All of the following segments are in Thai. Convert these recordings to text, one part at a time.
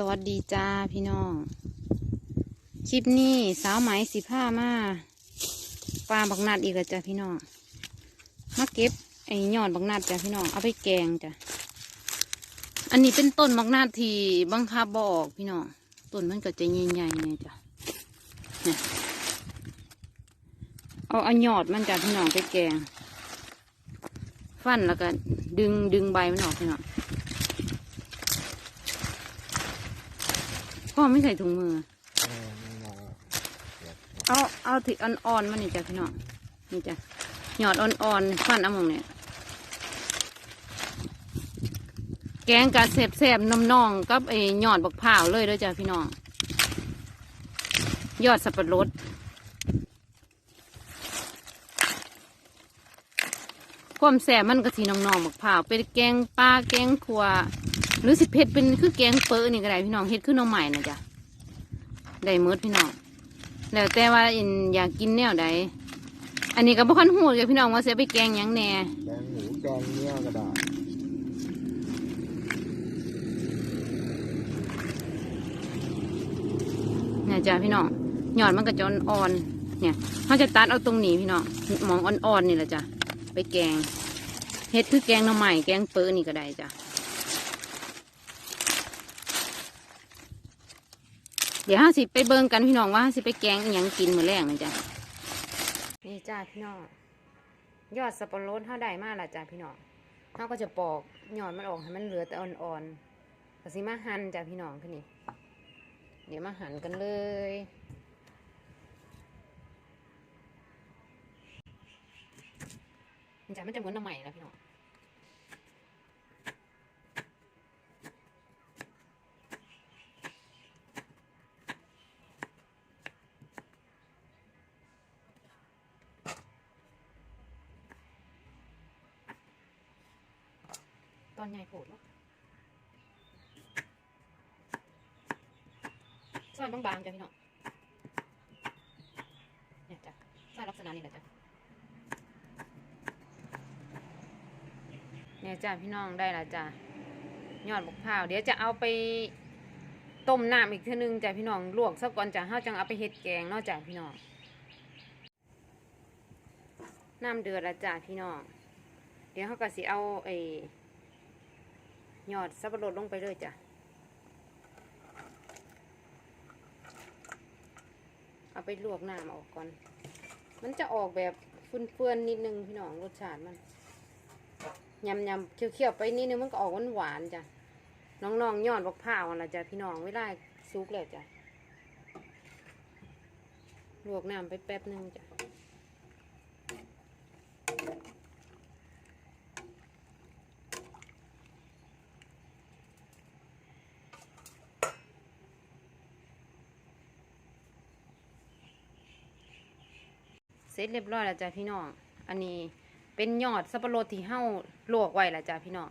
สวัสดีจ้าพี่น้อง คลิปนี้สาวไหมสิผ้ามาปลาบักนัดอีกแล้วจ้ะพี่น้องมาเก็บไอ้ยอดบักนัดจ้ะพี่น้องเอาไปแกงจ้ะอันนี้เป็นต้นบักนัดที่บังคับบอกพี่น้องต้นมันก็จะใหญ่ๆเนี่ยจ้ะเนี่ยเอาเอายอดมันจ้ะพี่น้องไปแกง ฟันแล้วก็ดึงดึงใบมันออกพี่น้อง พ่อไม่ใส่ถุงมือเออไม่มาเดี๋ยวเอาเอาที่อ่อนๆมันนี่จ้ะพี่น้องนี่จ้ะหยอดอ่อนๆฟันเอาหมองเนี่ยแกงกะแสบๆน้ำนองกับไอ้หยอดบักพร้าวเลยเด้อจ้ะพี่น้องยอดสับปะรดความแสบมันก็สีน้องๆบักพร้าวเป็นแกงปลาแกงขัว หรือสิเผ็ดเป็นคือแกงเปิ้ลนี่ก็ได้พี่น้องเฮ็ดขึ้นน้องใหม่นะจ้ะได้เมิดพี่น้องแล้วแต่ว่าอินอยากกินแนวใดอันนี้ก็บ่ค่อนหูเลยพี่น้องว่าเสียไปแกงหยังแหน่แกงหมูแกงเนื้อก็ได้เนี่ยจ้ะพี่น้องหยอดมันก็จะอ่อนๆเนี่ยเขาจะตัดเอาตรงนี้พี่น้องหมองอ่อนๆนี่แหละจ้ะไปแกงเฮ็ดคือแกงหน่อไม้แกงเปิ้ลนี่ก็ได้จ้ะ เดี๋ยวห้าสิไปเบิ่งกันพี่น้องว่าห้าสิไปแกงอิหยังกินมือแรกนะจ้ะนี่จ้าพี่น้องยอดสับปะรดเท่าได้มากละจ้ะพี่น้องเขาก็จะปอกยอดมันออกให้มันเหลือแต่อ่อนๆก็สิมาหั่นจ้ะพี่น้องคือนี่เดี๋ยวมาหั่นกันเลยมันจะมันจะเหมือนน้ำใหม่แล้วพี่น้อง ตอนใหญ่โผล่เนาะซอยบางๆจ้ะพี่น้องเนี่ยจ้ะซอยลักษณะนี้แหละจ้ะเนี่ยจ้ะพี่น้องได้ละจ้ะยอดบกพร้าวเดี๋ยวจะเอาไปต้มน้ำอีกเทีนึงจ้ะพี่น้องลวกซะก่อนจ้ะเฮาจังเอาไปเฮ็ดแกงเนาะจ้ะพี่น้องน้ำเดือดละจ้ะพี่น้อง เดี๋ยวเขาก็สิเอาไอ้ ยอดสับปะรดลงไปเลยจ้ะเอาไปลวกน้ำออกก่อน มันจะออกแบบเฟื่อนๆนิดนึงพี่น้องรสชาติมันยำยำๆเคี้ยวๆไปนิดนึงมันก็ออกหวานๆจ้ะน้องๆยอดบักพร้าวนะจ้ะพี่น้องเวลาซุกแล้วจ้ะลวกน้ำไปแป๊บนึงจ้ะ ร็จเรียบร้อยแล้วจ้ะพี่น้อง อันนี้เป็นยอดสับปะรดที่เห่าลวกไว้แล้วจ้ะพี่น้อง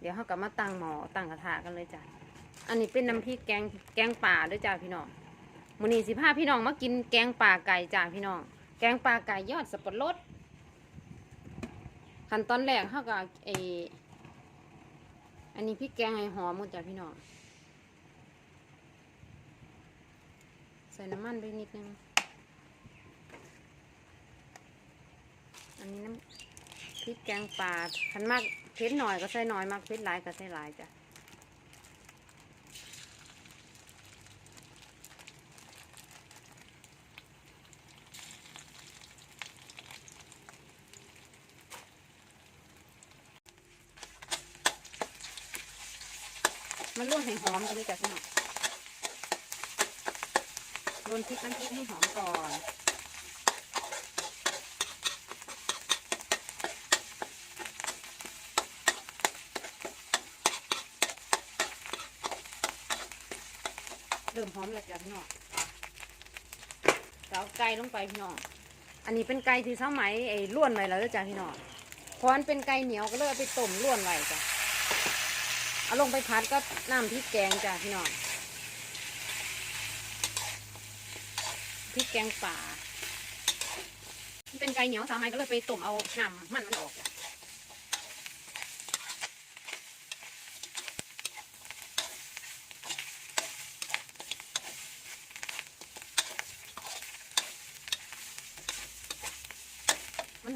เดี๋ยวเฮากลับมาตั้งหมอตั้งกระทะกันเลยจ้ะ อันนี้เป็นน้ำพริกแกงแกงป่าด้วยจ้ะพี่น้องมื้อนี้สิพาพี่น้องมากินแกงป่าไก่จ้ะพี่น้อง แกงป่าไก่ยอดสับปะรดขั้นตอนแรกเฮาก็เอออันนี้พริกแกงให้หอมหมดจ้ะพี่น้อง ใส่น้ำมันไปนิดนึง นนี้น้ำพริกแกงปลาคันมากเผ็ดหน่อยก็ใส่หน่อยมากเผ็ดหลายก็ใส่หลายจ้ะมันลวกให้หอมกันเลยจ้ะพี่น้องรวนพริกน้ำพริกให้หอมก่อน เริ่มหอมแล้วจ้ะพี่น้องเอาไก่ลงไปพี่น้อง อันนี้เป็นไก่ที่สมัยไอ้ล้วนไว้แล้วจ้ะพี่น้องพราะมันเป็นไก่เหนียวก็เลยเอาไปต้มล้วนไว้จ้ะ เอาลงไปพัดก็น้ำพริกแกงจ้ะพี่น้องพริกแกงป่า เป็นไก่เหนียวสมัยก็เลยไปต้มเอาน้ำมันมันออกจ้ะ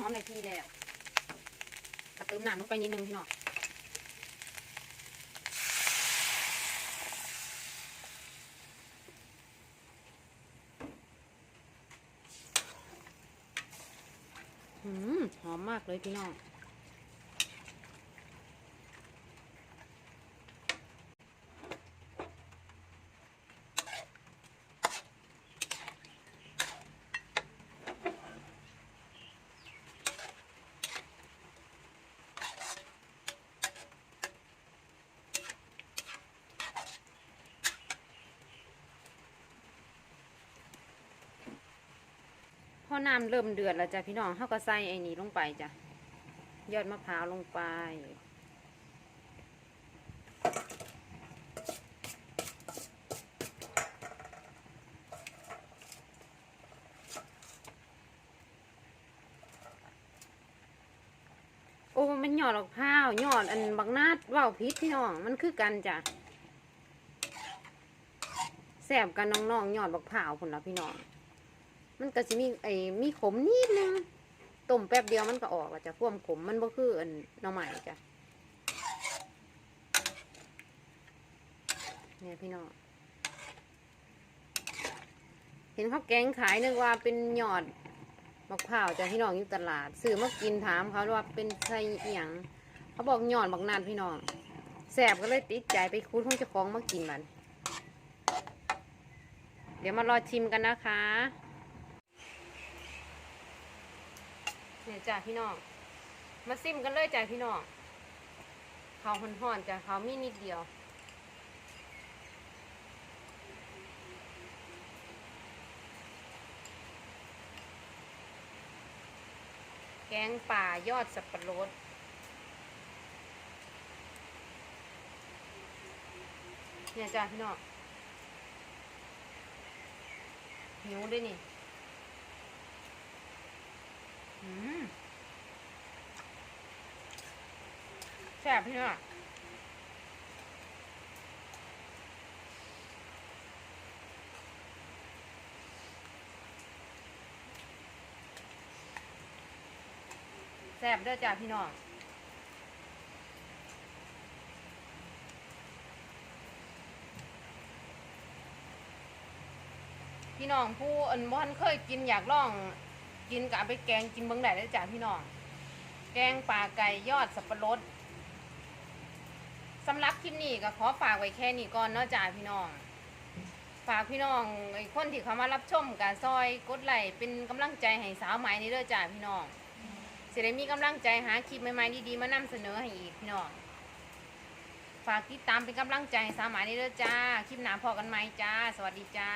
หอมในทีแล้วกระเติมน้ำลงไปนิดนึงพี่น้องอืมหอมมากเลยพี่น้อง น้ำเริ่มเดือดแล้วจ้ะพี่น้องเขาก็ใส่ไอ้นี่ลงไปจ้ะยอดมะพร้าวลงไปโอ้มันหยอดมะพร้าวหยอดอันบักนาดว่าวพิษพี่น้องมันคือกันจ้ะแสบกันน้องๆหยอดบักพร้าวผลละพี่น้อง มันก็จะมีไอ้มีขมนิดนึงต้มแป๊บเดียวมันก็ออกล้วจ้ะควมขมมันบ่คืออันหน่อใหม่จ้ะเนี่ยพี่น้องเห็นเขาแกงขายนึกว่าเป็นหยอดมะพร้าวจ้ะพี่น้องอยู่ตลาดซื้อมากินถามเขาว่าเป็นไส้เอียงเขาบอกหยอดบักนานพี่น้องแสบก็เลยติดใจไปคูดของเจ้าของมากินมัน เดี๋ยวมารอชิมกันนะคะ เนี่ยจ้ะพี่น้อง มาซิมกันเลยจ้ะพี่น้องเขาห่อนๆจ้ะเขามีนิดเดียวแกงป่ายอดสับปะรด เนี่ยจ้ะพี่น้องหิวด้วยนี่อืม แซ่บพี่น้องแซ่บด้อจ้าพี่น้องพี่น้องผู้อันบ่ทันเคยกินอยากลอง กินกับเอาไปแกงกินเบิ่งได้เลยจ้ะพี่น้อง แกงปลาไก่ยอดสับปะรดสำหรับคลิปนี้ก็ขอฝากไว้แค่นี้ก่อนเนาะจ้ะพี่น้อง ฝากพี่น้องไอ้คนที่เขามารับชมการซอยกดไลค์เป็นกำลังใจให้สาวไหมนี่เด้อจ้ะพี่น้องสิได้มีกำลังใจหาคลิปใหม่ๆดีๆมานำเสนอให้อีกพี่น้อง ฝากติดตามเป็นกำลังใจให้สาวไหมนี่เด้อจ้า คลิปหน้าพอกันไหมจ้า สวัสดีจ้า